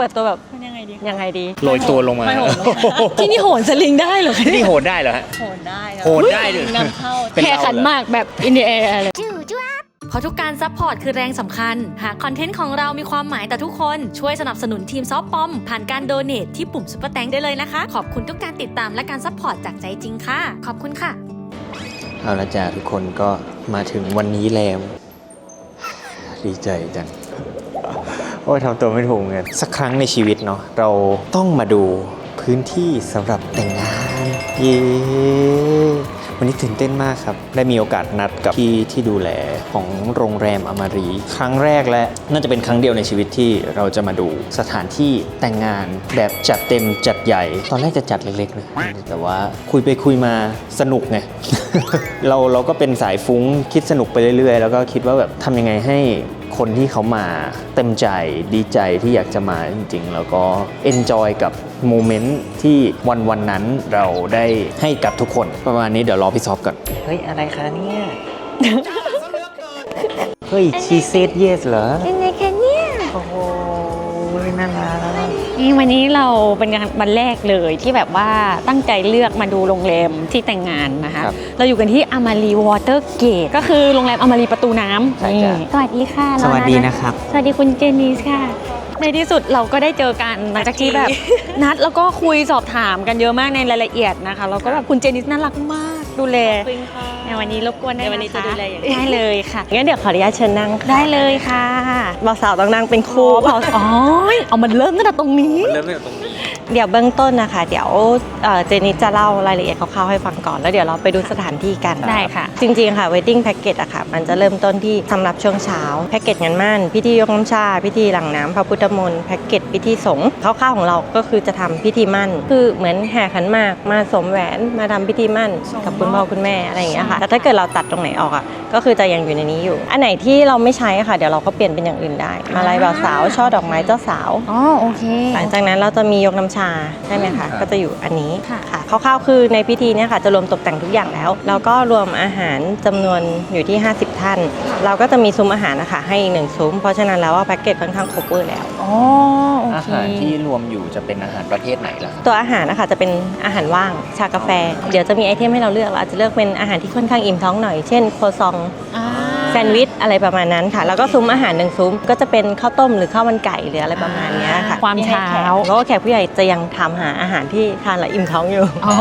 เปิดตัวแบบมันยังไงดียังไงดี โรยตัวลงมาไม่โหดลงมาที่นี่โหนสลิงได้เหรอคะนี่โหดได้เหรอฮะ โหดได้นะโหดได้ด้วยนำเข้า เป็นแห่เราขันเหรอหมากแบบอินเดียเลยเพราะทุกการซัพพอร์ตคือแรงสำคัญ หากคอนเทนต์ของเรามีความหมายต่อทุกคนช่วยสนับสนุนทีมซอฟปอม ผ่านการโดเน a ที่ปุ่มซุปเปอร์แตงได้เลยนะคะ ขอบคุณทุกการติดตามและการซัพพอร์ตจากใจจริงค่ะ ขอบคุณค่ะ เอาละจ้าทุกคนก็มาถึงวันนี้แล้ว ดีใจจัง โอ้ยทำตัวไม่ถูกเงินสักครั้งในชีวิตเนาะเราต้องมาดูพื้นที่สำหรับแต่งงานเย้วันนี้ตื่นเต้นมากครับ ได้มีโอกาสนัดกับพี่ที่ดูแลของโรงแรมอมารี ครั้งแรกและน่าจะเป็นครั้งเดียวในชีวิตที่เราจะมาดูสถานที่แต่งงานแบบจัดเต็มจัดใหญ่ ตอนแรกจะจัดเล็กๆนะแต่ว่าคุยไปคุยมาสนุกไงเราเราก็เป็นสายฟุ้งคิดสนุกไปเรื่อยๆ แล้วก็คิดว่าแบบทำยังไงให้ คนที่เขามาเต็มใจดีใจที่อยากจะมาจริงๆ แล้วก็เอนจอยกับโมเมนต์ที่วันวันๆนั้นเราได้ให้กับทุกคนประมาณนี้เดี๋ยวรอพี่ซอฟก่อน เฮ้ย อะไรคะเนี่ย เฮ้ยชีเซตเยสเหรอ นี่วันนี้เราเป็นงานวันแรกเลยที่แบบว่าตั้งใจเลือกมาดูโรงแรมที่แต่งงานนะคะ ครับเราอยู่กันที่อามารีวอเตอร์เกตก็คือโรงแรมอามารีประตูน้ำใช่จ้ะนี่สวัสดีค่ะสวัสดีรอนะครับ สวัสดีคุณเจนิสค่ะ ในที่สุดเราก็ได้เจอกันหลังจากที่แบบ นัดแล้วก็คุยสอบถามกันเยอะมากในรายละเอียดนะคะแล้วก็แบบคุณเจนิสน่ารักมากดูแล ขอบคุณค่ะ ในวันนี้รบกวนได้ในวันนี้คจะดูแลอย่างดี ได้เลยค่ะงั้นเดี๋ยวขออนุญาตเชิญนั่งค่ะได้เลยค่ะบ่าวสาวต้องนั่งเป็นคู่ อ๋ออ๋อเอามันเริ่มตั้งแต่ตรงนี้เริ่มตั้งแต่ตรงนี้ เดี๋ยวเบื้องต้นนะคะ เดี๋ยวเอ่อเจนิสจะเล่ารายละเอียดคร่าวๆให้ฟังก่อน แล้วเดี๋ยวเราไปดูสถานที่กันได้ค่ะ จริงๆค่ะ wedding package อะค่ะ มันจะเริ่มต้นที่สำหรับช่วงเช้า แพ็กเกจงานมั่น พิธียกน้ำชา พิธีหลังน้ำพระพุทธมนต์แพ็กเกจพิธีสงฆ์คร่าวๆของเราก็คือจะทำพิธีมั่น คือเหมือนแห่ขันหมากมาสวมแหวนมาทำพิธีมั่นกับคุณพ่อคุณแม่อะไรอย่างเงี้ยค่ะแต่ถ้าเกิดเราตัดตรงไหนออกอะก็คือจะยังอยู่ในนี้อยู่ อันไหนที่เราไม่ใช้อะค่ะ เดี๋ยวเราก็เปลี่ยนเป็นอย่างอื่นได้ มาลัยบ่าวสาวช่อดอกไม้เจ้าสาว อ๋อโอเค หลังจากนั้นเราจะมียกน้ำชาใช่ไหมครัคะบก็จะอยู่อันนี้ค่ะ ค่ะคร่าวๆคือในพิธีเนี้ค่ะ จะรวมตกแต่งทุกอย่างแล้ว แล้วก็รวมอาหารจำนวนอยู่ที่ 50 ท่าน เราก็จะมีซุ้มอาหารนะคะให้อีกหนึ่งซุ้ม เพราะฉะนั้นแล้วว่าแพ็กเกจค่อนข้างครบเวอร์แล้ว อ๋อโออาเคหารที่รวมอยู่จะเป็นอาหารประเภทไหนล่ะตัวอาหารนะคะจะเป็นอาหารว่างชากาแฟ เดี๋ยวจะมีไอเทมให้เราเลือกเราอาจจะเลือกเป็นอาหารที่ค่อนข้างอิ่มท้องหน่อย เช่นโคซองอ่าแซนด์วิชอะไรประมาณนั้นค่ะ แล้วก็ซุ้มอาหารหนึ่งซุ้มก็จะเป็นข้าวต้มหรือข้าวมันไก่หรืออะไรประมาณเนี้ยค่ะความเช้าแล้วก็แขกผู้ใหญ่จะยังถามหาอาหารที่ทานและอิ่มท้องอยู่ อ๋อ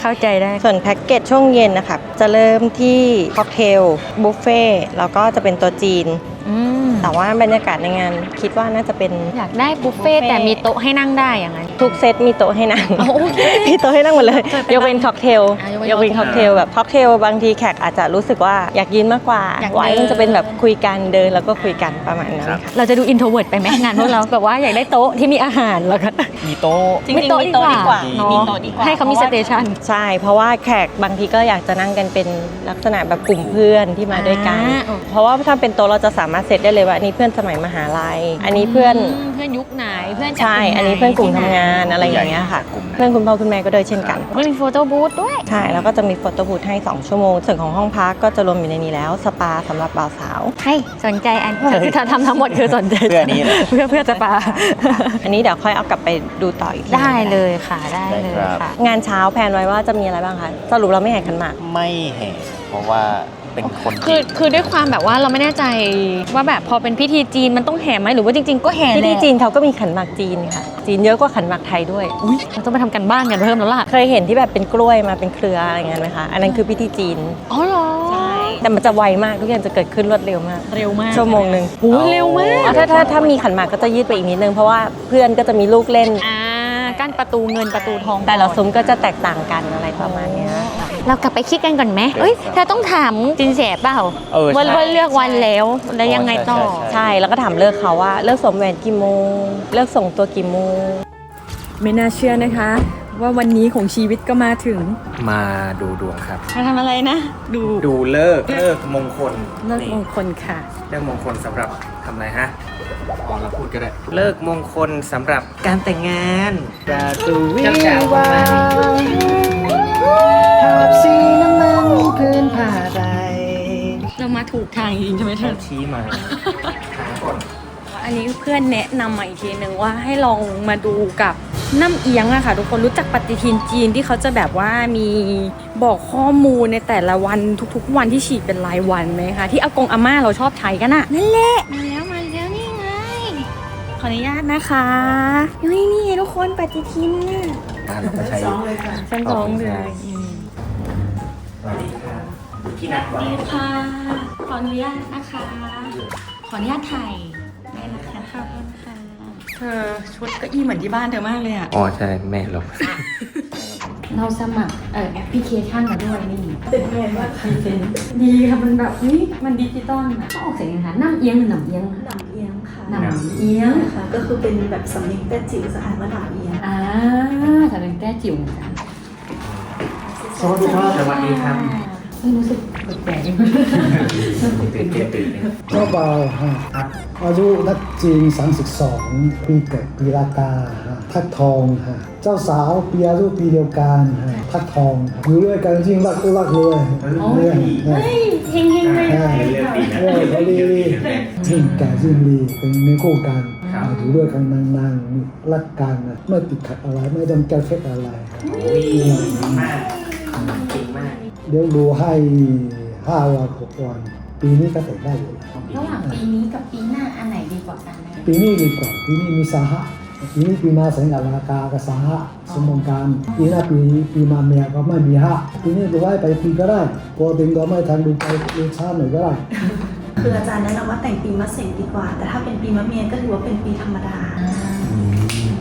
เข้าใจได้ ส่วนแพ็กเกจช่วงเย็นนะคะจะเริ่มที่ค็อกเทลบุฟเฟ่แล้วก็จะเป็นตัวจีน อืม แต่ว่าบรรยากาศในงานคิดว่าน่าจะเป็น อยากได้บุฟเฟ่ต์แต่มีโต๊ะให้นั่งได้อย่างนั้น ทุกเซตมีโต๊ะให้นั่งอ๋อโอเค มีโต๊ะให้นั่งหมดเลยเออเป็นยกเว้นค็อกเทลอะยกเว้นยกเว้นค็อกเทลแบบค็อกเทลบางทีแขกอาจจะรู้สึกว่าอยากยืนมากกว่าอยากไว้เดินมันจะเป็นแบบคุยกันเดินแล้วก็คุยกันประมาณนั้นครับ ค่ะเราจะดูอินโทรเวิร์ดไปไหมงานพวกเราแบบว่าอยากได้โต๊ะที่มีอาหารแล้วก็ มีโต๊ะ จริงๆมีโต๊ะดีกว่า เนอะ มีโต๊ะดีกว่าให้เขามีสเตชันใช่ เพราะว่าแขกบางทีก็อยากจะนั่งกันเป็นลักษณะแบบกลุ่มเพื่อนที่มาด้วยกัน อ่าโอเคเพราะว่าถ้าเป็นโต๊ะเราจะสามารถเซตได้เลยว่าอันนี้เพื่อนสมัยมหาลัย อันนี้เพื่อนเพื่อนยุคไหนเพื่อนจากใช่กลุ่มไหอันนี้เพื่อนกลุ่มทำงานที่ไหอะไรอย่างเงี้ยค่ะ กลุ่มไหน เพื่อนคุณพ่อคุณแม่ก็ด้วยเช่นกันก็มีโฟโต้บูธด้วย ใช่ แล้วก็จะมีโฟโต้บูธให้ 2 ชั่วโมง ส่วนของห้องพักก็จะรวมอยู่ในนี้แล้ว สปาสำหรับบ่าวสาวให้สนใจอันคือทำทำทั้งหมดคือสนใจเพื่อนี้เหรอเพื่อเพื่อจะปาอันนี้เดี๋ยวค่อยเอากลับไปดูต่ออีกทีได้เลยค่ะได้เลยได้ครับ ค่ะ งานเช้าแพลนไว้ว่าจะมีอะไรบ้างคะ สรุปเราไม่แห่ขันหมาก ไม่แห่เพราะว่า เป็นคนคือจีนคือด้วยความแบบว่าเราไม่แน่ใจว่าแบบพอเป็นพิธีจีนมันต้องแห่ไหมหรือว่าจริง ๆ ก็แห่ที่แหที่ละจีนเขาก็มีขันหมากจีนค่ะ จีนเยอะกว่าขันหมากไทยด้วย อุ้ยเราต้องไปทำกันบ้านกันเพิ่มแล้วล่ะเคยเห็นที่แบบเป็นกล้วยมาเป็นเครืออะไรเงี้ยไหมคะ อันนั้นคือพิธีจีน อ๋อเหรอแต่มันจะไวมากทุกอย่างจะเกิดขึ้นรวดเร็วมาก เร็วมากชั่วโมงหนึ่งโอ้ยเร็วมากอ๋อถ้าถ้าถ้ามีขันหมากก็จะยืดไปอีกนิดนึงเพราะว่าเพื่อนก็จะมีลูกเล่น อ่ากั้นประตูเงินประตูทองแต่ละซุ้มก็จะแตกต่างกันอะไรประมาณเนี้ยค่ะ เรากลับไปคิดกันก่อนไหมเอ้ยเธอต้องถามจินเสียเปล่าเออว่าใช่ว่าเลือกวันแล้วแล้วยังไงต่อใช่ใช่ ใช่ แล้วก็ถามเลิกเขาว่าเลิกสวมแหวนกี่โมง เลิกส่งตัวกี่โมง ไม่น่าเชื่อนะคะ ว่าวันนี้ของชีวิตก็มาถึงมาดูดวงครับ มาทำอะไรนะ ดูดูเลิกษ์เลิกษ์มงคลเลิกนี่มงคลค่ะ เลิกษ์มงคลสำหรับทำอะไรฮะอ๋อเราพูดก็ได้ เลิกษ์มงคลสำหรับการแต่งงานประตูวิวา ภาพสีน้ำมันพื้นผ้าใบเรามาถูกทางจริงใช่ไหมเธอ ชี้มาหาก่อนอันนนี้เพื่อนแนะนำมาอีกทีนึงว่าให้ลองมาดูกับน้ำเอียงอะค่ะทุกคนรู้จักปฏิทินจีนที่เขาจะแบบว่ามีบอกข้อมูลในแต่ละวันทุกๆ วันที่ฉีดเป็นรายวันไหมคะที่อากงอาม่าเราชอบใช้กันอะนั่นแหละมาแล้วมาแล้วนี่ไง ขออนุญาตนะคะนี่นี่ทุกคนปฏิทินน่ะ อ่าเราก็ใช้ชั้นสองเลยสวัสดีครับพี่นัทสวัสดีค่ะ ขออนุญาตนะคะ ขออนุญาตถ่ายได้นะคะขอบคุณค่ะ เธอชุดเก็อี้เหมือนที่บ้านเธอมากเลยอะอ๋อใช่แม่เราเราสมัครเอ่อแอปพลิเคชันมาด้วยนี่เป็นไงบ้างคะเป็นดีค่ะมันแบบนี่มันดิจิตอลอะก็ออกเสียงยังไงคะน้ำเอียงหรือหนำเอียงหนำเอียงค่ะ หนำเอียงค่ะก็คือเป็นแบบสำเนียงแต้จิ๋วสะอาดว่าหนำเอียงอ่าถ้าเป็นแต้จิ๋วเหมือนกันสวัสดีครับสวัสดีครับเฮ้ยรู้สึกแปลกๆยังตื่นเต้นตื่นเต้นเจ้าบ่าวฮะอายุนักจีน32ปีเกิดปีละกาฮะทัดทองฮะ เจ้าสาวปีอายุปีเดียวกันฮะทัดทองฮะอยู่ด้วยกันจริงรักรักเลยเรื่องฮะเฮงเฮงๆเลยฮะเออพอดียิ่งแก่ยิ่งดีเป็นเนื้อคู่กันอยู่ด้วยกันนานๆรักกันนะไม่ติดขัดอะไรไม่ต้องแก้เคล็ดอะไรฮะมากเก่งมากเดี๋ยวดูให้ห้าวันหกวันปีนี้ก็แต่งได้อยู่ระหว่างปีนี้กับปีหน้าอันไหนดีกว่ากันไหมปีนี้ดีกว่าปีนี้มีสาหะ ปีนี้ปีมาสัญญาลากากับสาหะสมองการปีหน้าปีปีมาเมียก็ไม่มีหะปีนี้ดูไว้ไปปีก็ได้กลัวเป็นก็ไม่ทันดูไปดูช้าหน่อยก็ได้คืออาจารย์แนะนำว่าแต่งปีมะเสงดีกว่า แต่ถ้าเป็นปีมะเมียก็ถือว่าเป็นปีธรรมดา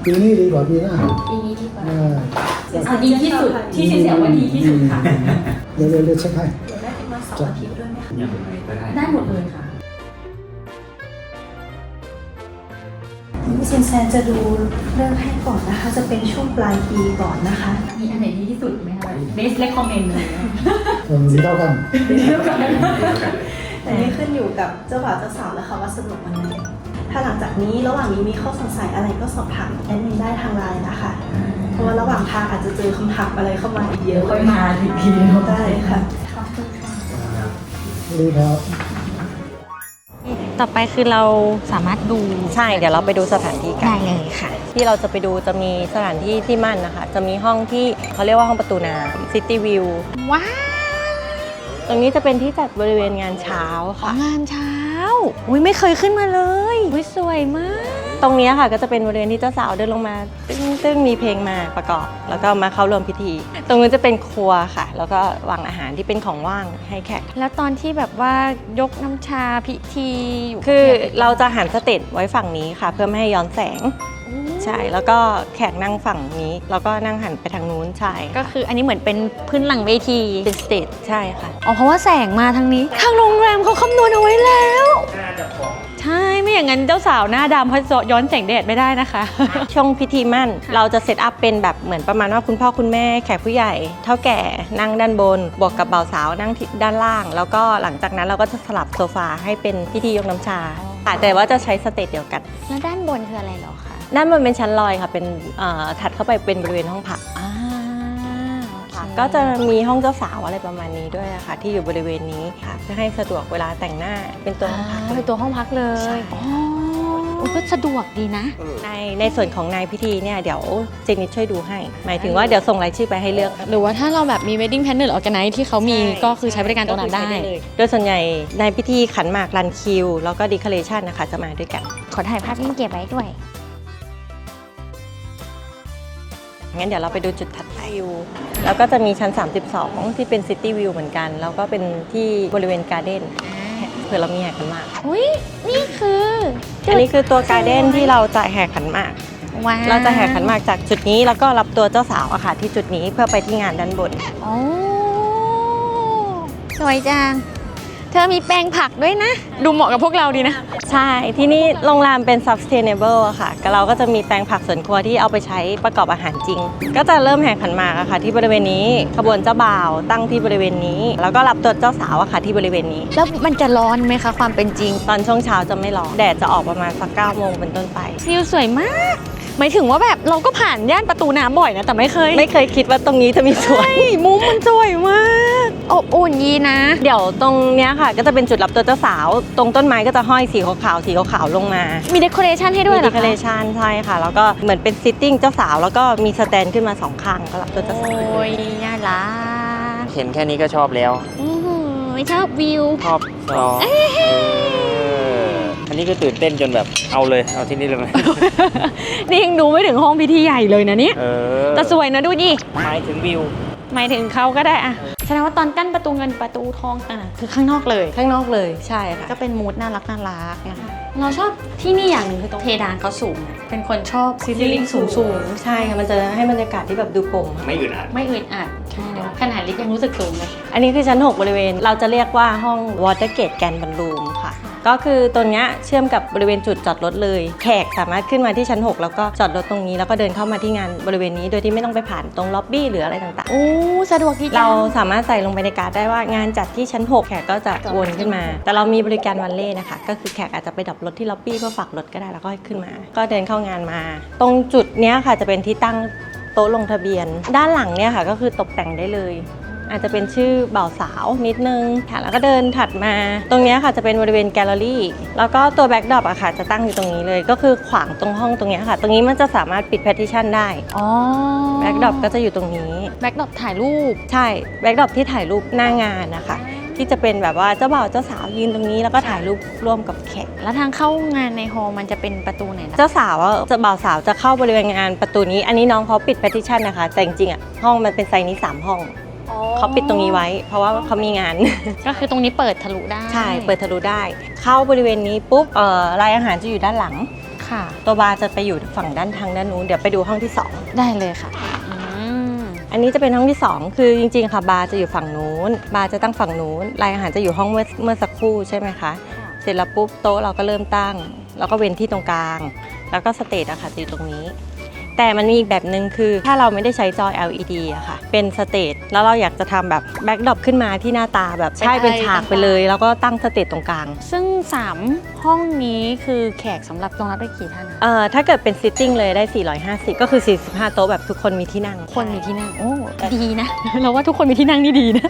ปีนี้ดีกว่าปีหน้าปีนี้ดีกว่าเออเอาดีที่สุดที่เสียว่าดีที่สุดค่ะเดี๋ยวเดี๋ยวเดี๋ยวเช็คให้เดี๋ยวได้เป็นวันเสาร์อาทิตย์ด้วยไหมคะยังไงก็ได้ได้หมดเลยค่ะ นี่ซินแซนจะดูเรื่องให้ก่อนนะคะ จะเป็นช่วงปลายปีก่อนนะคะ มีอันไหนดีที่สุดไหมคะ best recommend เลยนะเออดีเท่ากันแต่นี่ขึ้นอยู่กับเจ้าบ่าวเจ้าสาวแล้วค่ะว่าสะดวกวันไหนถ้าหลังจากนี้ระหว่างนี้มีข้อสงสัยอะไรก็สอบถามแอดมินได้ทางไลน์นะคะ เพราะว่าระหว่างทางอาจจะเจอคำถามอะไรเข้ามาอีกเยอะค่อยมาอีกทีได้ค่ะดีครับ ต่อไปคือเราสามารถดูใช่เดี๋ยวเราไปดูสถานที่กัน ได้เลยค่ะ ที่เราจะไปดูจะมีสถานที่ที่มั่นนะคะ จะมีห้องที่เขาเรียกว่าห้องประตูน้ำซิตี้วิวว้าวตรงนี้จะเป็นที่จัดบริเวณงานเช้าของค่ะ งานเช้า อุ้ยไม่เคยขึ้นมาเลยอุ้ยสวยมาก ตรงเนี้ยค่ะก็จะเป็นบริเวณที่เจ้าสาวเดินลงมาตึ้งตึ้งมีเพลงมาประกอบ แล้วก็มาเข้าร่วมพิธี ตรงนู้นจะเป็นครัวค่ะ แล้วก็วางอาหารที่เป็นของว่างให้แขกแล้วตอนที่แบบว่ายกน้ำชาพิธีอยู่คือเราจะหันสเตจไว้ฝั่งนี้ค่ะ เพื่อไม่ให้ย้อนแสงใช่แล้วก็แขกนั่งฝั่งนี้แล้วก็นั่งหันไปทางนู้นใช่ก็คืออันนี้เหมือนเป็นพื้นหลังเวทีเป็นสเตจใช่ค่ะอ๋อเพราะว่าแสงมาทางนี้ทางโรงแรมเขาคำนวณเอาไว้แล้วใช่ ไม่อย่างนั้นเจ้าสาวหน้าดำเพราะย้อนแสงแดดไม่ได้นะคะ ช่วงพิธีมั่นเราจะเซตอัพเป็นแบบเหมือนประมาณว่าคุณพ่อคุณแม่แขกผู้ใหญ่ เท่าแก่นั่งด้านบน บวกกับเบาวสาวนั่งที่ด้านล่าง แล้วก็หลังจากนั้นเราก็จะสลับโซฟาให้เป็นพิธียกน้ำชาค่ะแต่ว่าจะใช้สเตจเดียวกัน แล้วด้านบนคืออะไรเหรอคะด้านบนเป็นชั้นลอยค่ะเป็นเอ่อถัดเข้าไปเป็นบริเวณห้องพัก อ่าค่ะ ก็จะมีห้องเจ้าสาวอะไรประมาณนี้ด้วยอะค่ะ ที่อยู่บริเวณนี้ค่ะเพื่อให้สะดวกเวลาแต่งหน้าเป็นตัวห้องพักเลเป็ยนตัวห้องพักเลยอ๋อโอ้ก็สะดวกดีนะ ในในส่วนของนายพิธีเนี่ยเดี๋ยวเจนิดช่วยดูให้ หมายถึงว่าเดี๋ยวส่งรายชื่อไปให้เลือกหรือว่าถ้าเราแบบมี wedding planner หรือ organize ที่เขามีก็คือใช้บริการตรงนั้นได้ ก็คือใช้เลยโดยส่วนใหญ่ในพิธีขันหมากรันคิว แล้วก็ดีคอเรชันนะคะจะมาด้วยกัน ขอถ่ายภาพนิ่งเก็บไว้ด้วย งั้นเดี๋ยวเราไปดูจุดถัดไปอยู่แล้วก็จะมีชั้น 32 ที่เป็นซิตี้วิวเหมือนกัน แล้วก็เป็นที่บริเวณการ์เด้นเผื่อเรามีแห่ขันหมาก อุ้ยนี่คืออันนี้คือตัวการ์เด้นที่เราจะแห่ขันหมาก ว้าวเราจะแห่ขันหมากจากจุดนี้แล้วก็รับตัวเจ้าสาวอะค่ะที่จุดนี้เพื่อไปที่งานด้านบน โอ้สวยจัง เธอมีแปลงผักด้วยนะ ดูเหมาะกับพวกเราดีนะ ใช่ ที่นี่โรงแรมเป็น sustainable อะค่ะก็เราก็จะมีแปลงผักสวนครัวที่เอาไปใช้ประกอบอาหารจริง ก็จะเริ่มแห่ขันหมากอะค่ะ ที่บริเวณนี้ขบวนเจ้าบ่าวตั้งที่บริเวณนี้ แล้วก็รับตัวเจ้าสาวอะค่ะที่บริเวณนี้ แล้วมันจะร้อนไหมคะความเป็นจริง ตอนช่วงเช้าจะไม่ร้อนแดดจะออกประมาณสักเก้าโมงเป็นต้นไปวิวสวยมาก หมายถึงว่าแบบเราก็ผ่านย่านประตูน้ำบ่อยนะ แต่ไม่เคยไม่เคยคิดว่าตรงนี้จะมีสวนใช่มุมมันสวยมากอบอุ่นยีนะ เดี๋ยวตรงเนี้ยค่ะ ก็จะเป็นจุดรับตัวเจ้าสาว ตรงต้นไม้ก็จะห้อยสีขาวๆสีขาวๆลงมามีเดคอเรชันให้ด้วยมีเหรดีอคอคะเรชันใช่ค่ะ แล้วก็เหมือนเป็นซิตติ้งเจ้าสาว แล้วก็มีสแตนขึ้นมาสองข้างก็รับตัวเจ้าสาว โอ้ยน่ารักเห็นแค่นี้ก็ชอบแล้วโอ้โหชอบวิว ชอบชอบเอออั นนี้ก็ตื่นเต้นจนแบบเอาเลยเอาที่นี่เลยไหม นี่ยังดูไม่ถึงห้องพิธีใหญ่เลยนะเนี่ยเออแต่สวยนะดูดิหมายถึงวิว หมายถึงเขาก็ได้อะแสดงว่าตอนกั้นประตูเงินประตูทองอะคือข้างนอกเลย ข้างนอกเลยใช่ค่ะ ก็เป็นมูดน่ารักน่ารักนะคะเราชอบที่นี่อย่างหนึงคือตรงเพดานเขาสูงอะเป็นคนชอบซีลิงสูงสูงใช่ค่ะมันจะให้บรรยากาศที่แบบดูโปร่งไม่อึดอัดๆไม่อึดอัดขนาดลิฟต์ยังรู้สึกสูงเลย อันนี้คือชั้น 6 บริเวณ เราจะเรียกว่าห้อง Watergate Grand Ballroom ค่ะ ก็คือตรงเนี้ยเชื่อมกับบริเวณจุดจอดรถเลย แขกสามารถขึ้นมาที่ชั้น 6 แล้วก็จอดรถตรงนี้ แล้วก็เดินเข้ามาที่งานบริเวณนี้ โดยที่ไม่ต้องไปผ่านตรงล็อบบี้หรืออะไรต่างโอ้สะดวกดีๆเราสามารถใส่ลงไปในการ์ดได้ว่างานจัดที่ชั้น 6 แขกก็จะวนขึ้นมา แต่เรามีบริการวันเล่นะคะ ก็คือแขกอาจจะไปดับรถที่ล็อบบี้เพื่อฝากรถก็ได้แล้วก็ขึ้นมา ก็เดินเข้างานมา ตรงจุดเนี้ยค่ะจะเป็นที่ตั้งโต๊ะลงทะเบียน ด้านหลังเนี่ยค่ะก็คือตกแต่งได้เลย อาจจะเป็นชื่อบ่าวสาวนิดนึงค่ะแล้วก็เดินถัดมา ตรงเนี้ยค่ะจะเป็นบริเวณแกลเลอรี่แล้วก็ตัวแบ็กดรอปอะค่ะจะตั้งอยู่ตรงนี้เลย ก็คือขวางตรงห้องตรงเนี้ยค่ะ ตรงนี้มันจะสามารถปิด partition ได้อ๋อแบ็กดรอปก็จะอยู่ตรงนี้แบ็กดรอปถ่ายรูปใช่แบ็กดรอปที่ถ่ายรูปหน้างานนะคะ ที่จะเป็นแบบว่าเจ้าบ่าวเจ้าสาวยืนตรงนี้แล้วก็ถ่ายรูปร่วมกับแขกแล้วทางเข้างานในฮอลล์มันจะเป็นประตูไหนนะเจ้าสาวอะเจ้าบ่าวสาวจะเข้าบริเวณงานประตูนี้ อันนี้น้องเขาปิด partition นะคะ แต่จริงๆอะห้องมันเป็นไซส์นี้สามห้อง เขาปิดตรงนี้ไว้ เพราะว่าเขามีงาน ก็คือตรงนี้เปิดทะลุได้ใช่ เปิดทะลุได้ เข้าบริเวณนี้ปุ๊บเอ่อรายอาหารจะอยู่ด้านหลัง ค่ะ ตัวบาร์จะไปอยู่ฝั่งด้านทางด้านนู้น เดี๋ยวไปดูห้องที่ได้เลยค่ะ อันนี้จะเป็นห้องที่ 2 คือจริงๆ ค่ะบาร์จะอยู่ฝั่งนู้น บาร์จะตั้งฝั่งนู้นรายอาหารจะอยู่ห้องเมื่อเมื่อสักครู่ใช่ไหมคะ เสร็จแล้วปุ๊บโต๊ะเราก็เริ่มตั้ง แล้วก็เว้นที่ตรงกลาง แล้วก็สเตจอะค่ะจะอยู่ตรงนี้ แต่มันมีอีกแบบหนึ่งคือถ้าเราไม่ได้ใช้จอ LED อะค่ะ เป็นสเตจแล้วเราอยากจะทำแบบแบ็กดรอปขึ้นมาที่หน้าตาแบบใช่เป็นฉากไปเลย แล้วก็ตั้งสเตจตรงกลาง ซึ่ง 3 ห้องนี้คือแขกสำหรับรองรับได้กี่ท่านอะเอ่อถ้าเกิดเป็นซิทติ้งเลยได้ 450 ก็คือ 45 โต๊ะแบบทุกคนมีที่นั่ง คนมีที่นั่ง โอ้ ดีนะ เราว่าทุกคนมีที่นั่งนี่ดีนะ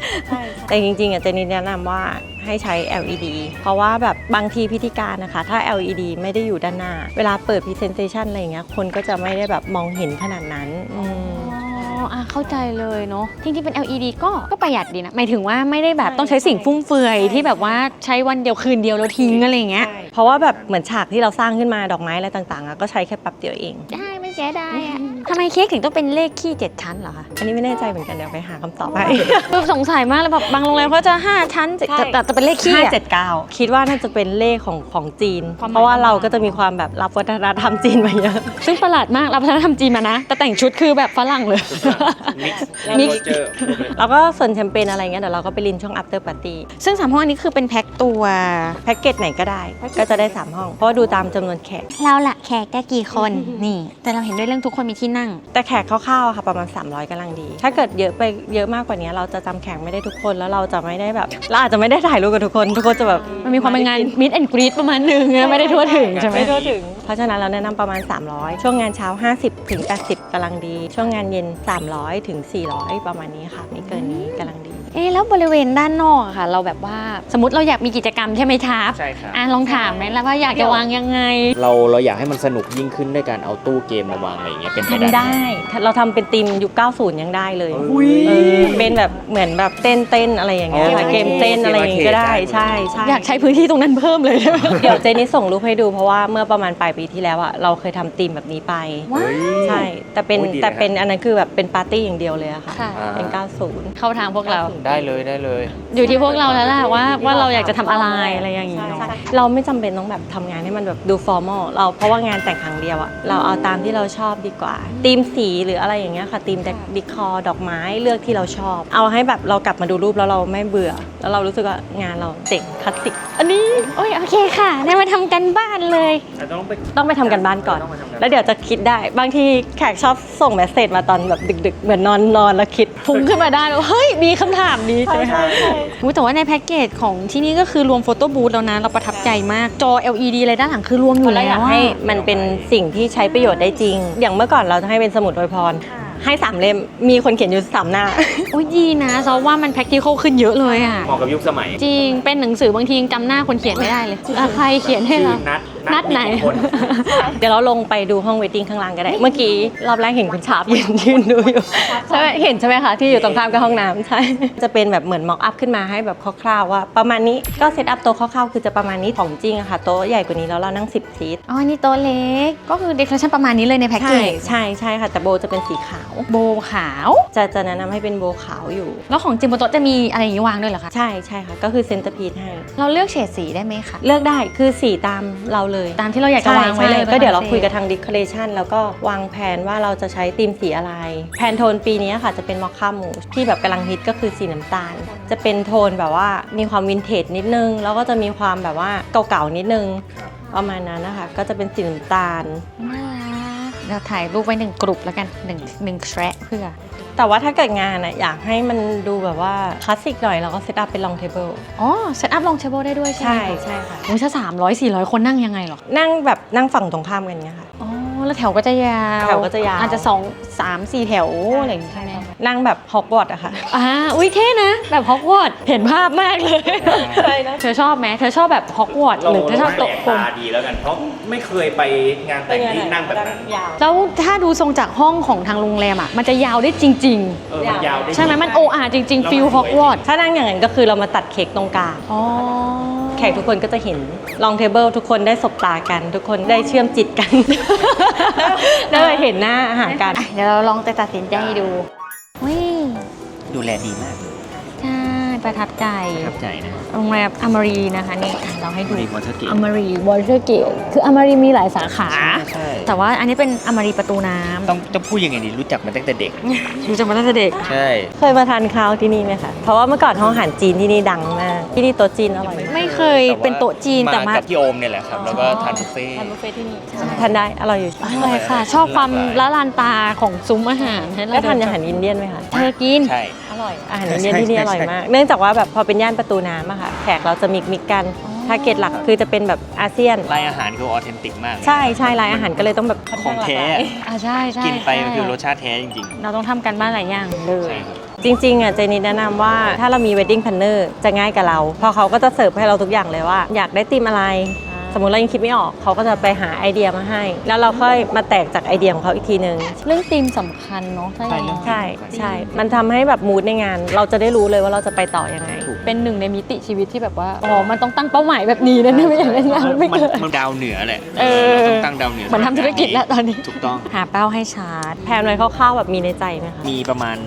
แต่จริงๆอะเจนิดแนะนำว่าให้ใช้ LED เพราะว่าแบบบางทีพิธีการนะคะ ถ้า LED ไม่ได้อยู่ด้านหน้า เวลาเปิด Presentation อะไรอย่างเงี้ยคนก็จะไม่ได้แบบมองเห็นขนาดนั้นอืม อ๋ออะเข้าใจเลยเนาะจริงๆเป็น LED ก็ก็ประหยัดดีนะหมายถึงว่าไม่ได้แบบต้องใช้สิ่งฟุ่มเฟือยที่แบบว่าใช้วันเดียวคืนเดียวแล้วทิ้งอะไรอย่างเงี้ย เพราะว่าแบบเหมือนฉากที่เราสร้างขึ้นมาดอกไม้อะไรต่างๆอะก็ใช้แค่แป๊บเดียวเอง ได้ไม่เสียดายอะทำไมเค้กถึงต้องเป็นเลขขี้เจ็ดชั้นเหรอคะอันนี้ไม่แน่ใจเหมือนกันเดี๋ยวไปหาคำตอบให้คือสงสัยมากเลยแบบบางโรงแรมเขาจะ5ชั้นแต่ใช่แต่แต่เป็นเลขขี้อะ579คิดว่าน่าจะเป็นเลขของของจีน ความหมาย เพราะว่าเราก็จะมีความแบบรับวัฒนธรรมจีนมาเยอะ ซึ่งประหลาดมากรับวัฒนธรรมจีนมานะ แต่แต่งชุดคือแบบฝรั่งเลยมิกซ์เจอแล้วก็ส่วนแชมเปญอะไรเงี้ยเดี๋ยวเราก็ไปลินช่วง after party ซึ่งสามห้องนี้คือเป็นแพ็คตัวแพ็กเกจไหนก็ได้ ก็จะได้ 3 ห้อง เพราะว่าดูตามจำนวนแขก เราละแขกได้กี่คน นี่ แต่เราเห็นด้วยเรื่องทุกคนมีที่นั่ง แต่แขกคร่าวๆอะค่ะประมาณ 300กำลังดี ถ้าเกิดเยอะไปเยอะมากกว่านี้เราจะจำแขกไม่ได้ทุกคนแล้วเราจะไม่ได้แบบเราอาจจะไม่ได้ถ่ายรูปกับทุกคน ทุกคนจะแบบมันมีความเป็นงานมิดแอนกรีดประมาณหนึ่งนะไม่ได้ทั่วถึงใช่ไหม ไม่ทั่วถึง เพราะฉะนั้นเราแนะนำประมาณ 300 ช่วงงานเช้า 50ถึง80กำลังดี ช่วงงานเย็น300 ถึง 400 ประมาณนี้ค่ะ ไม่เกินนี้กำลังดี เอ๊ะแล้วบริเวณด้านนอกอะค่ะ เราแบบว่าสมมติเราอยากมีกิจกรรมใช่ไหมทับใช่ครับ อะลองถามไหมแล้วว่าอยากจะวางยังไง เราเราอยากให้มันสนุกยิ่งขึ้นด้วยการเอาตู้เกมมาวางอะไรอย่างเงี้ยเป็นไปทำได้ได้ถ้าเราทำเป็นทีมยุค 90 ยังได้เลยอุ้ยเออเป็นแบบเหมือนแบบเต้นเต้นๆอะไรอย่างเงี้ยค่ะโอ้เกมเต้นอะไรอย่างงี้ก็ได้เกมอาร์เคดได้ใช่ใช่อยากใช้พื้นที่ตรงนั้นเพิ่มเลยใช่ไหมเดี๋ยวเจนี่ส่งรูปให้ดูเพราะว่าเมื่อประมาณปลายปีที่แล้วอะเราเคยทำทีมแบบนี้ไป ว้าวใช่ แต่เป็นโอ้ยดีเลยแต่เป็นอันนั้นคือแบบเป็นปาร์ตี้อย่างเดียวเลยอะค่ะค่ะ อ่า เป็น 90 เข้าทางพวกเราได้เลยได้เลย อยู่ที่พวกเราแล้วล่ะว่าว่าเราอยากจะทำอะไรอะไรอย่างงี้ใช่เนาะใช่ เราไม่จำเป็นต้องแบบทำงานให้มันแบบดูฟอร์มอลเราเพราะว่างานแต่งครั้งเดียวอะเราเอาตามที่เราชอบดีกว่าธีมสีหรืออะไรอย่างเงี้ยค่ะธีมดิคอดอกไม้เลือกที่เราชอบ เอาให้แบบเรากลับมาดูรูปแล้วเราไม่เบื่อ แล้วเรารู้สึกว่างานเราเจ๋งคลาสสิก อันนี้ โอ้ยโอเคค่ะได้มาทำกันบ้านเลยต้องไป ต้องไปทำกันบ้านก่อน ต้องไปทำกันบ้าน แล้วเดี๋ยวจะคิดได้ บางทีแขกชอบส่งเมสเซจมาตอนแบบดึก ๆ เหมือนนอนนอนแล้วคิดพุ่งขึ้นมาได้ว่าเฮ้ยมีคำถามนี้ใช่ไหมคะ อุ๊ยแต่ว่าในแพ็กเกจของที่นี่ก็คือรวมโฟโต้บูธแล้วนะ เราประทับใจมาก จอ LED อะไรด้านหลังคือรวมอยู่เราแล้อยากวอะให้มันเป็นสิ่งที่ใช้ประโยชน์ได้จริง อย่างเมื่อก่อนเราจะให้เป็นสมุดอวยพร ให้สามเล่ม มีคนเขียนอยู่สามหน้าโอ้ยดีนะซอว่ามัน practical ขึ้นเยอะเลยอะ เหมาะกับยุคสมัยจริงเป็นหนังสือบางทียังจำหน้าคนเขียนไม่ได้เลยอะใครเขียนให้เรานัดนัดไหนมีกี่คนเดี๋ยวเราลงไปดูห้องเวทติ้งข้างล่างก็ได้ เมื่อกี้รอบแรกเห็นคุณชาบยืนยืนดูอยู่ใช่ไหมเห็นใช่ไหมคะที่อยู่ตรงข้ามกับห้องน้ำใช่ จะเป็นแบบเหมือนม็อกอัพขึ้นมาให้แบบคร่าวๆว่า ประมาณนี้ก็เซตอัพโต๊ะคร่าวๆคือจะประมาณนี้ของจริงอะค่ะโต๊ะใหญ่กว่านี้แล้วเรานั่ง 10ซีทอ๋อ นี่โต๊ะเล็ก ก็คือ decoration ประมาณนี้เลยในแพ็กเกใช่จใช่ใช่ค่ะ แต่โบจะเป็นสีขาว โบขาว จะจะแนะนำให้เป็นโบขาวอยู่ แล้วของจริงบนโต๊ะจะมีอะไรอย่างนี้วางด้วยเหรอคะ ใช่ใช่ค่ะ ก็คือเซนเตอร์พีซให้ เราเลือกเฉดสีได้ไหมคะ เลือกได้คือสีตามเราเลย ตามที่เราอยากจะวางไว้เลยใช่ก็เดี๋ยวเราคุยกับบทางดิคอเรชันแล้วก็วางแผนว่าเราจะใช้ธีมสีอะไรแพนโทนปีนี้ค่ะจะเป็นมอคค่ามูสที่แบบกำลังฮิตก็คือสีน้ำตาล จะเป็นโทนแบบว่ามีความวินเทจนิดนึง แล้วก็จะมีความแบบว่าเก่าๆนิดนึงประมาณนั้นนะคะ ก็จะเป็นสีน้ำตาลน่ารัก เราถ่ายรูปไว้หนึ่งกลุ่มแล้วกันหนึ่งหนึ่งแทร็เพื่อ แต่ว่าถ้าเกิดงานอะอยากให้มันดูแบบว่าคลาสสิกหน่อยเราก็เซตอัพเป็นลองเทเบิลอ๋อเซตอัพลองเทเบิลได้ด้วยใช่ไหมใช่ใช่ค่ะโอ้ยถ้าสามร้อยสี่ร้อยคนนั่งยังไงหรอ นั่งแบบนั่งฝั่งตรงข้ามกันเนี้ยค่ะอ๋อ แล้วแถวก็จะยาวแถวก็จะยาว อาจจะสองสามสี่แถวอะไรอย่างงี้ใช่ไหมนั่งแบบฮอกวอตส์อะค่ะ อ่าอุ้ยเท่นะ แบบฮอกวอตส์เห็นภาพมากเลยใช่นะเธอชอบไหมเธอชอบแบบฮอกวอตส์หรือเธอชอบโต๊ะกลม ตาดีแล้วกัน เพราะไม่เคยไปงานแต่งที่นั่งแบบนั้น ยาว แล้วถ้าดูทรงจากห้องของทางโรงแรมอะ มันจะยาวได้จริง เออ มันยาวได้ ๆ ใช่ไหมมันโออาจริง ๆ ฟิลฮอกวอตส์ถ้านั่งอย่างนั้นก็คือเรามาตัดเค้กตรงกลาง อ๋อแขกทุกคนก็จะเห็นลองเทเบิลทุกคนได้สบตากัน ทุกคนได้เชื่อมจิตกัน ได้เห็นหน้าอาหารกัน อะเดี๋ยวเราลองไปตัดสินใจดูวิดูแลดีมากเลยใช่ ประทับใจ ประทับใจนะโรงแรมอมรีนะคะนี่อะเราให้ดูมีวอเตอร์เกต อมรีวอเตอร์เกตคืออมรีมีหลายสาขา ใช่ แต่ว่าอันนี้เป็นอมรีประตูน้ำต้องต้องพูดยังไงดีรู้จักมาตั้งแต่เด็กดูจากมาตั้งแต่เด็ก ใช่ เคยมาทานข้าวที่นี่ไหมคะ เพราะว่าเมื่อก่อนห้องอาหารจีนที่นี่ดังมาก ที่นี่โต๊ะจีนอร่อยมากไม่เคยเป็นโต๊ะจีนแต่มากับพี่โอมเนี่ยแหละครับ แล้วก็ทานบุฟเฟ่ต์ ทานบุฟเฟ่ที่นี่ทานได้ อร่อยอยู่อร่อยค่ะ ชอบความละลานตาของซุ้มอาหารให้เราแล้วทานอาหารอินเดียนไหมคะ เธอกิน ใช่อ ร่อย อาหารอินเดียนที่นี่อร่อยมาก เนื่องจากว่าแบบพอเป็นย่านประตูน้ำอะค่ะ แขกเราจะมิกมิกกันทาร์เก็ตหลักคือจะเป็นแบบอาเซียน รายอาหารคือออเทนติกมาก ใช่ใช่รายอาหารก็เลยต้องแบบค่นขอข้างหลากแท้หลายอ่าใช่ใช่กินไปใช่มันคือรสชาติแท้จริงเราต้องทำกันบ้านหลายอย่างเลๆยใช่ครับจริงๆอะเจนิดแนะนำว่าถ้าเรามี wedding planner จะง่ายกับเราเพราะเขาก็จะเสิร์ฟให้เราทุกอย่างเลยว่า อยากได้ธีมอะไร สมมติเรายังคิดไม่ออกเขาก็จะไปหาไอเดียมาให้ แล้วเราค่อยมาแตกจากไอเดียของเขาอีกทีนึง เรื่องธีมสำคัญเนาะถ้าอย่างนั้นใช่ใช่ มันทำให้แบบมูดในงาน เราจะได้รู้เลยว่าเราจะไปต่อยังไง เป็นหนึ่งในมิติชีวิตที่แบบว่า อ๋อ มันต้องตั้งเป้าหมายแบบนี้นะเนี่ยไม่อย่างนั้นงานไม่มันเกิด มันดาวเหนือแหละเออเราต้องตั้งดาวเหนือเหมือนทำธุรกิจแล้วตอนนี้ ถูกต้อง หาเป้าให้ชาร์จ แพลนไว้คร่าวๆแบบมีในใจไหมคะ มีประมาณ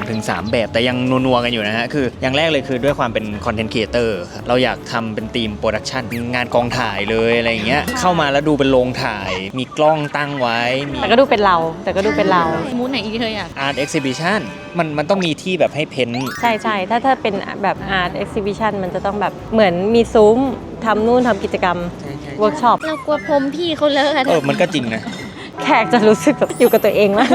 2-3แบบ แต่ยังนัวๆกันอยู่นะฮะ คืออย่างแรกเลยคือด้วยความเป็นคอนเทนต์ครีเอเตอร์ครับเราอยากทำเป็นทีมโปรดักชันงานกองถ่ายเลยอะไรอย่างเงี้ยเข้ามาแล้วดูเป็นโรงถ่าย มีกล้องตั้งไว้มีแต่ก็ดูเป็นเรา แต่ก็ดูเป็นเรามูดไหนอีกเธออยากอาร์ตเอ็กซิบิชันมันมันต้องมีที่แบบให้เพ้นท์ใช่ใช่ถ้าถ้าเป็นแบบ art exhibition มันจะต้องแบบเหมือนมีซุ้มทำนู่นทำกิจกรรมเวิร์กช็อปเรากลัวพรมพี่เขาเลอะเออมันก็จริงนะ แขกจะรู้สึกแบบอยู่กับตัวเองมาก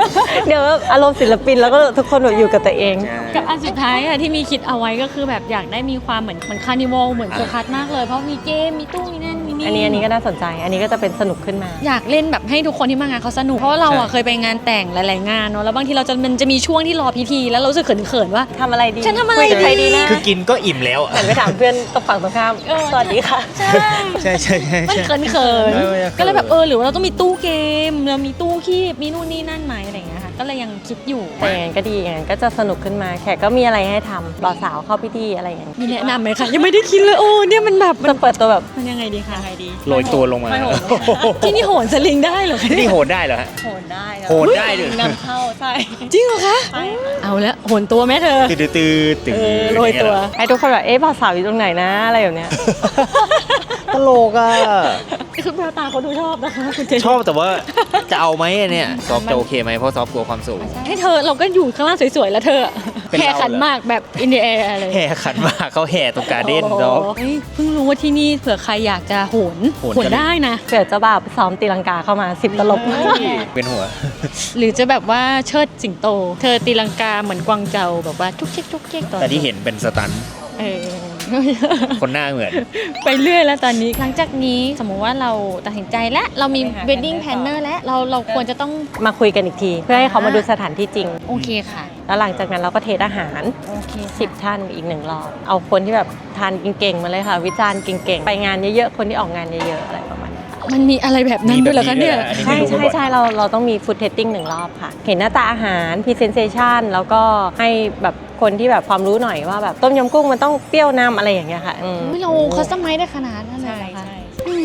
เดี๋ยวอารมณ์ศิลปินแล้วก็ทุกคนแบบอยู่กับตัวเอง กับอันสุดท้ายอะที่มีคิดเอาไว้ก็คือแบบอยากได้มีความเหมือนเหมือนคาร์นิวัลเหมือนโซคัสมากเลย เพราะมีเกมมีตู้มีนั่นมีนี่ อันนี้อันนี้ก็น่าสนใจ อันนี้ก็จะเป็นสนุกขึ้นมา อยากเล่นแบบให้ทุกคนที่มางานเขาสนุก เพราะว่าเราอะใช่ เคยไปงานแต่งหลาย ๆ งานเนาะแล้วบางทีเราจะมันจะมีช่วงที่รอพิธี แล้วเรารู้สึกเขิน ๆ ว่า ทำอะไรดีฉันทำอะไร คุยกับใครดีนะคือกินก็อิ่มแล้วอะหันไปถามเพื่อนตรงฝั่งตรงข้ามสวัสดีค่ะใช่ใช่ใช่ใช่มันใช่ เขินเขินเออก็เลยแบบเออหรือว่าเราต้องมีตู้เกมเรามีตู้คีบมีนู่นนี่นั่นไหมอะไรอย่างเงี้ยค่ะ ก็เลยยังคิดอยู่ แต่อย่างนั้นก็ดีอย่างนั้นก็จะสนุกขึ้นมา แขกก็มีอะไรให้ทำบ่าวสาวเข้าพิธีอะไรอย่างนี้มีแนะนำไหมคะ ยังไม่ได้คิดเลยโอ้เนี่ยมันแบบมันจะเปิดตัวแบบมันยังไงดีคะยังไงดีโรยตัวลงมา ที่นี่โหนสลิงได้เหรอคะนี่โหดได้เหรอฮะโหนได้โหนได้ด้วยนำเข้าใช่จริงเหรอคะเอาละโหนตัวแม่เธอตื้อตื้อตื้อเออโรยตัวให้ทุกคนแบบเอ๊ะบ่าวสาวอยู่ตรงไหนนะอะไรแบบเนี้ย ตลกอะ คือแววตาเขาดูชอบนะคะคุณเจนชอบแต่ว่าจะเอาไหมอะเนี่ย ซอฟจะโอเคไหมเพราะซอฟกลัวความสูง ให้เธอเราก็อยู่ข้างล่างสวยๆแล้วเธอเป็นแห่เราเหรอขันหมากแบบอินเดียอะไรแห่ขันหมากเขาแห่ตรงการ์เด้นโอ้ซอฟโหเฮ้ยเพิ่งรู้ว่าที่นี่เผื่อใครอยากจะโหนโหนโหนได้นะ เกิดเจ้าบ่าวไปซ้อมตีลังกาเข้ามาสิบตลบ เป็นหัว หรือจะแบบว่าเชิดสิงโต เธอตีลังกาเหมือนกวางเจาแบบว่าทุกเช็คทุกเช็คตอนแต่ที่เห็นเป็นสตันท์เออ คนหน้าเหมือน ไปเรื่อยแล้วตอนนี้หลังจากนี้สมมุติว่าเราตัดสินใจแล้วเรามี ไปหา wedding planner planner แล้วเราเราควรจะต้องมาคุยกันอีกที เพื่อให้เขามาดูสถานที่จริง โอเคค่ะแล้วหลังจากนั้นเราก็เทสอาหาร โอเค10 ท่านอีกหนึ่งรอบ เอาคนที่แบบทานเก่งๆมาเลยค่ะ วิจารณ์เก่งๆ ไปงานเยอะๆ คนที่ออกงานเยอะๆ อะไรประมาณนี้ค่ะ มันมีอะไรแบบนั้นด้วยเหรอคะเนี่ยมีแบบนี้ด้วยเหรอใช่ใช่ใช่เราเราต้องมีฟู้ดเทสติ้งหนึ่งรอบค่ะ เห็นหน้าตาอาหารพรีเซนเซชันแล้วก็ให้แบบคนที่แบบความรู้หน่อยว่าแบบต้มยำกุ้งมันต้องเปรี้ยวนำอะไรอย่างเงี้ยค่ะอืมอุ๊ยเราคัสตอมไมซ์ได้ขนาดนั้นเลยเหรอคะไม่โอ้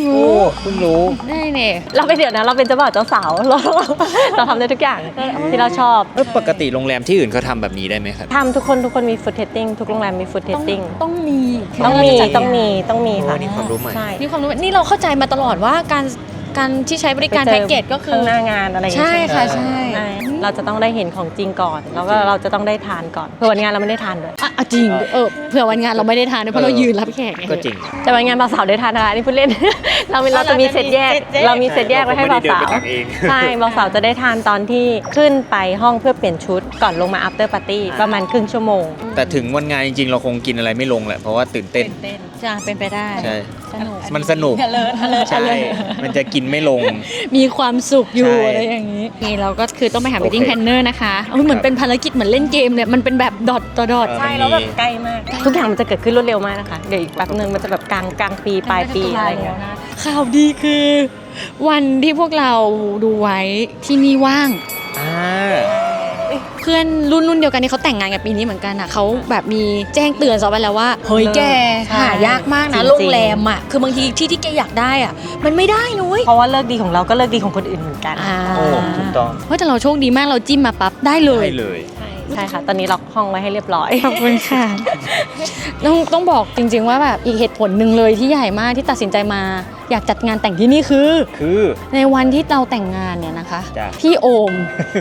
รู้ เพิ่งรู้ ได้เนี่ยเราเป็นเดี๋ยวนะเราเป็นเจ้าบ่าวเจ้าสาวเราเราทำได้ทุกอย่างที่เราชอบเอ้ยปกติโรงแรมที่อื่นเขาทำแบบนี้ได้ไหมครับทำทุกคนทุกคนมีฟู้ดเทสติ้งทุกโรงแรมมีฟู้ดเทต้สองติ้งต้องมีต้องมีเพื่จัดต้องมีต้องมีค่ะโอ้นี่ความรู้ใหม่ ใช่ นี่ความรู้นี่เราเข้าใจมาตลอดว่าการ การที่ใช้บริการไปเจอแพ็กเกจก็คือ ข้างหน้างานอะไรอย่างใช่เงี้ยค่ะไหมใช่ เราจะต้องได้เห็นของจริงก่อน แล้วก็เราจะต้องได้ทานก่อนเพื่อวันงานเราไม่ได้ทานด้วยอะอะจริงเออเผื่อวันงานเราไม่ได้ทานด้วยเพราะเรายืนรับแขกไก็จริง แต่วันงานบ่าวสาวได้ทานนะคะนี่พูดเล่น เรามีเราจะมีเซตแยก เรามีเซตแยกไว้ให้บ่าวสาวผมไม่ได้เดินไปตักเองใช่บ่าวสาวจะได้ทานตอนที่ขึ้นไปห้องเพื่อเปลี่ยนชุดก่อนลงมา after party ประมาณครึ่งชั่วโมง แต่ถึงวันงานจริงๆ เราคงกินอะไรไม่ลงแหละ เพราะว่าตื่นเต้นจะเป็นไปได้ ใช่สนุก มันสนุกใช่ มันจะกินไม่ลง มีความสุขอยู่ใช่อะไรอย่างนี้ นี่เราก็คือต้องไปหาโอเค wedding planner นะคะเอ้ยเหมือนเป็นภารกิจเหมือนเล่นเกมเนี่ยมันเป็นแบบดอทต่อดอทเออใช่แล้วแบบใกล้มาก ทุกอย่างมันจะเกิดขึ้นรวดเร็วมากนะคะ เดี๋ยวอีกแป๊บนึงมันจะแบบกลางกลางปีปลายปีอะไรอย่างเงี้ย ข่าวดีคือ วันที่พวกเราดูไว้ที่นี่ว่าง อ่าเพื่อนรุ่นรุ่นเดียวกันนี่เขาแต่งงานกันปีนี้เหมือนกันอะเขาแบบมีแจ้งเตือนซอไปแล้วว่าเฮ้ยแกใช่หายากมากนะจริงๆ โรงแรมอะคือบางทีที่ที่แกอยากได้อะ มันไม่ได้นุ้ยเพราะว่าเลิกดีของเราก็เลิกดีของคนอื่นเหมือนกัน อ่าโอ้ถูกต้องเฮ้ยแต่เราโชคดีมากเราจิ้มมาปั๊บได้เลย ได้เลย ใช่ค่ะ ตอนนี้ล็อกห้องไว้ให้เรียบร้อย ขอบคุณค่ะ ต้องต้องบอกจริง ๆ ว่าแบบอีกเหตุผลหนึ่งเลยที่ใหญ่มากที่ตัดสินใจมา อยากจัดงานแต่งที่นี่คือ คือ ในวันที่เราแต่งงานเนี่ยนะคะ จ้ะพี่โอม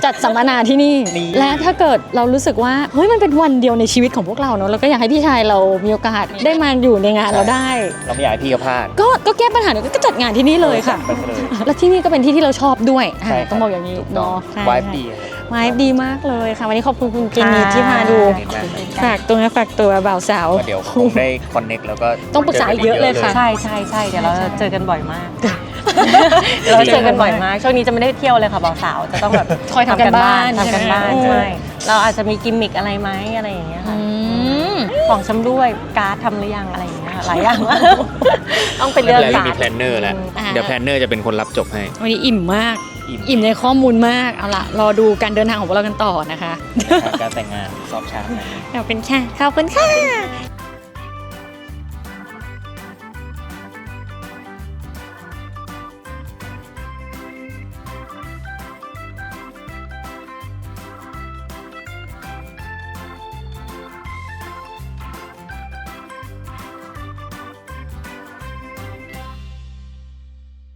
จัดสัมมนาที่นี่ นี่ และถ้าเกิดเรารู้สึกว่าเฮ้ยมันเป็นวันเดียวในชีวิตของพวกเราเนอะเราก็อยากให้พี่ชายเรามีโอกาสได้มาอยู่ในงานเราได้ เราไม่อยากให้พี่เขาพลาดก็ก็แก้ปัญหาเดี๋ยวก็จัดงานที่นี่เลยค่ะ ไปเลย และที่นี่ก็เป็นที่ที่เราชอบด้วยอ่าใช่ครับต้องบอกอย่างนี้ถูกต้องเนาะใช่ วายใช่ดีวายดีมากเลยค่ะ วันนี้ขอบคุณคุณเจนนี่ค่ะที่มาดูเห็นไหมฝากตัวนะฝากตัวบ่าวสาวก็เดี๋ยวคงได้คอนเน็กแล้วก็ต้องปรึกษาอีกเยอะเลยค่ะ ใช่ใช่ใช่เดี๋ยวเราจะเจอกันบ่อยมากเดี๋ยวเราเจอกันบ่อยมาก ช่วงนี้จะไม่ได้เที่ยวเลยค่ะบ่าวสาว จะต้องแบบคอยทำกันบ้านทำกันบ้านใช่ไหมใช่เราอาจจะมีกิมมิกอะไรไหมอะไรอย่างเงี้ยอืค่ะมของชำด้วยการ์ดทำหรือยังอะไรอย่างเงี้ยค่ะหลายอย่างมากต้องเป็นไม่เรื่เป็องนไรการ์มีดแพลนเนอร์แล้วอ่าเดี๋ยวแพลนเนอร์จะเป็นคนรับจบให้วันนี้อิ่มมาก อิ่มอิ่มในข้อมูลมากเอาล่ะรอดูการเดินทางของพวกเรากันต่อนะคะ การแต่งงานสอบช้าขอบคุณค่ะขอบคุณค่ะ